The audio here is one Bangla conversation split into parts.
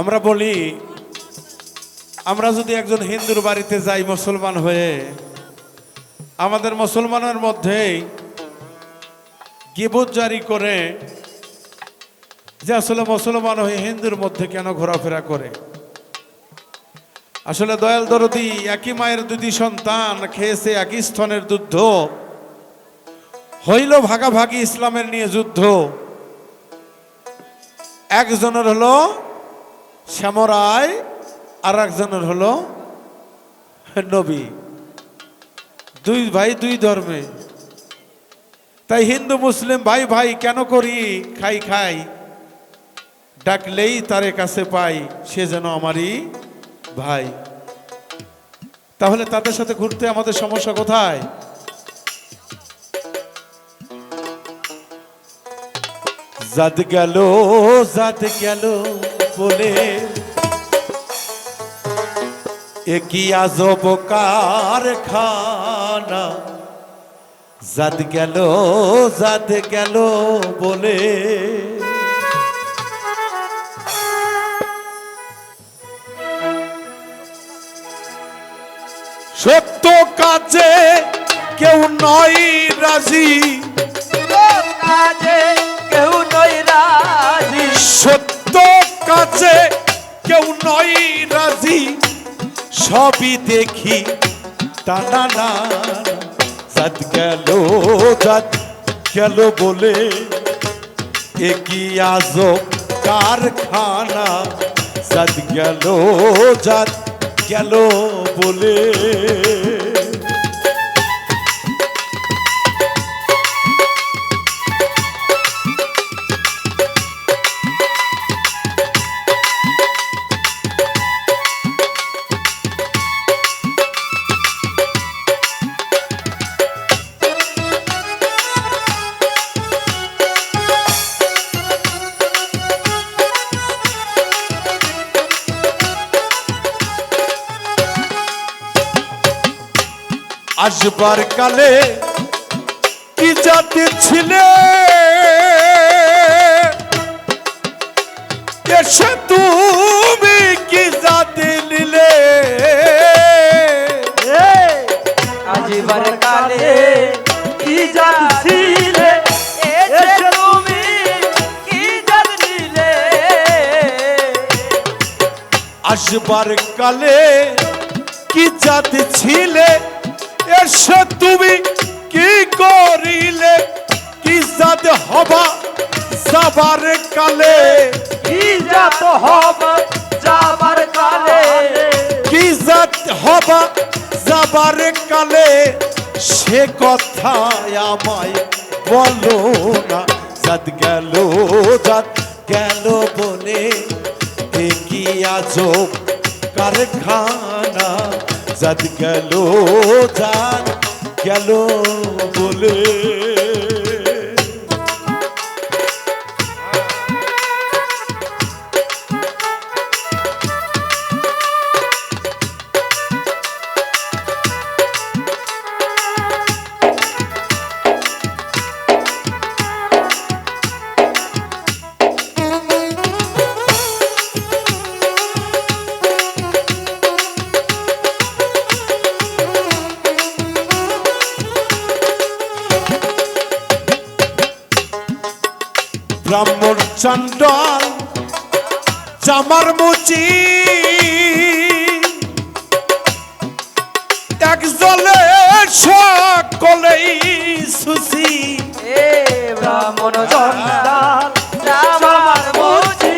আমরা বলি, আমরা যদি একজন হিন্দুর বাড়িতে যাই মুসলমান হয়ে, আমাদের মুসলমানের মধ্যেই গিবুত জারি করে, যে আসলে মুসলমান হয়ে হিন্দুর মধ্যে কেন ঘোরাফেরা করে? আসলে দয়াল দরদি একই মায়ের দুটি সন্তান খেয়েছে একই স্থানের যুদ্ধ, হইল ভাগাভাগি ইসলামের নিয়ে যুদ্ধ। একজনের হলো শ্যামরায় আর একজনের হলো নবী। দুই ভাই দুই ধর্মে। তাই হিন্দু, মুসলিম ভাই ভাই কেন করি? খাই খাই। ডাকলেই তারে কাছে পাই, সে যেন আমারই ভাই। তাহলে তাদের সাথে ঘুরতে আমাদের সমস্যা কোথায়? জাত গেল জাত গেল। বলে এ কি আজব কারখানা? জাত গেল জাত গেল বলে সত্য কাজে কেউ নয় রাজি। কাজে কেউ নয় রাজি। সত্য কাজে কেউ নয় রাজি, সবই দেখি। টানা না জাত গেল জাত গেল বলে একই আজব কারখানা? জাত গেল জাত গেল বলে আসবার কালে কি জাতি ছিলে? এসে তুমি কি জাতি নিলে? আজিবার কালে কি জানছিলে এসে তুমি কি জানছিলে আসবার কালে কি জাতি ছিলে? এসে তুমি কি করিলে? কি জাতি হবা যাবার কালে? কি জাত হব যাবার কালে? কি জাত হবা যাবার কালে? সে কথা আমায় বলো না। জাত গেল জাত গেল এ কি আজব কারখানা। জাত গেল জান গেল বলে ব্রাহ্মণ চণ্ডাল জামার মুচি। এক জলে সকলেই সুসি এ ব্রাহ্মণ জন্দাল রামার মুচি।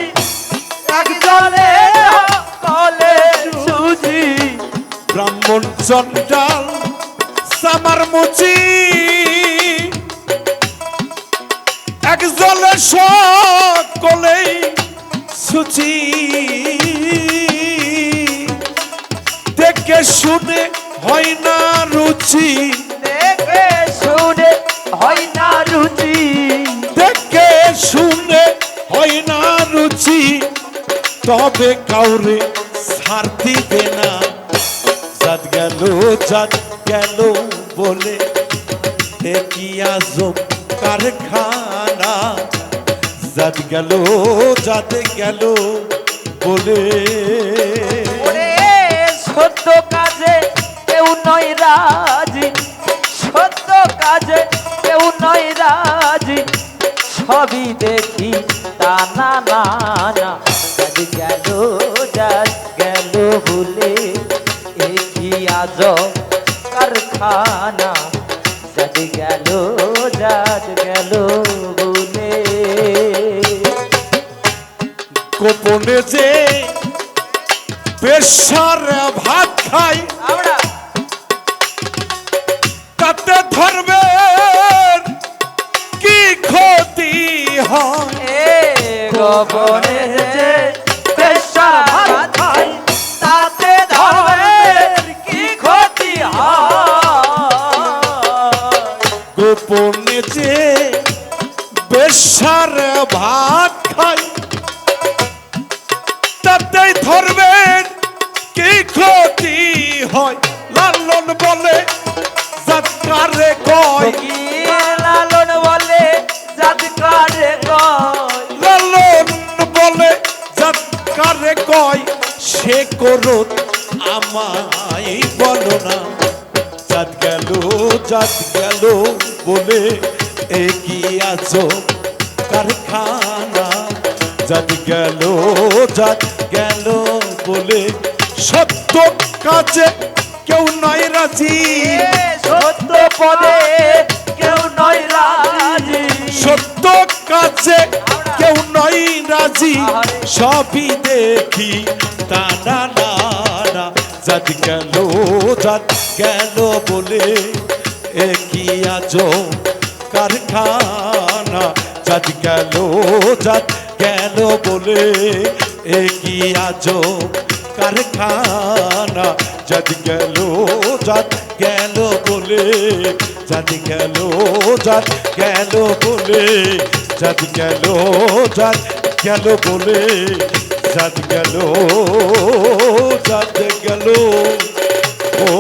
এক জলে কলে সুজি ব্রাহ্মণ চণ্ডাল জামার মুচি। জলে সকলেই সুচি। দেখে শুনে হয় না রুচি। দেখে শুনে হয় না রুচি। দেখে শুনে হয় না রুচি। তবে কাউরে ছাড় দিবে না। জাত গেল জাত গেল বলে কি আজব কারখানা। জাত গেল জাত গেল বলে। সত্য কাজে কেউ নয় রাজি। সত্য কাজে কেউ নয় রাজি। সবই দেখি তা না না গেল যাজ গেল বলে। এ কি আজ কারখানা? যাজ গেল যাজ গেল গোপনে যে পেশার ভাত খাই তাতে ধরবে কি ক্ষতি হয়? গোপনে হয় লালন বলে যাত্রারে কয়। লালন বলে জাতকারে কয়। লালন বলে যাত্রারে কয়। সে করত আমায় বলো না জাত গেল জাত গেল বলে এ কি আছো কারখানা। জাত গেল জাত গেল বলে সত্য কাছে কেউ নয় রাজি। সত্য পদে কেউ নয় রাজি। সত্য কাছে কেউ নয় রাজি। সবই দেখি। তা না না জাত গেল জাত গেল বলে এ কি আজ কারখানা? জাত গেল জাত গেল বলে এ কি আজ কারখানা জাত গেল জাত গেল বলে জাত গেল জাত গেল বলে জাত গেল জাত গেল বলে জাত গেল জাত গেল ও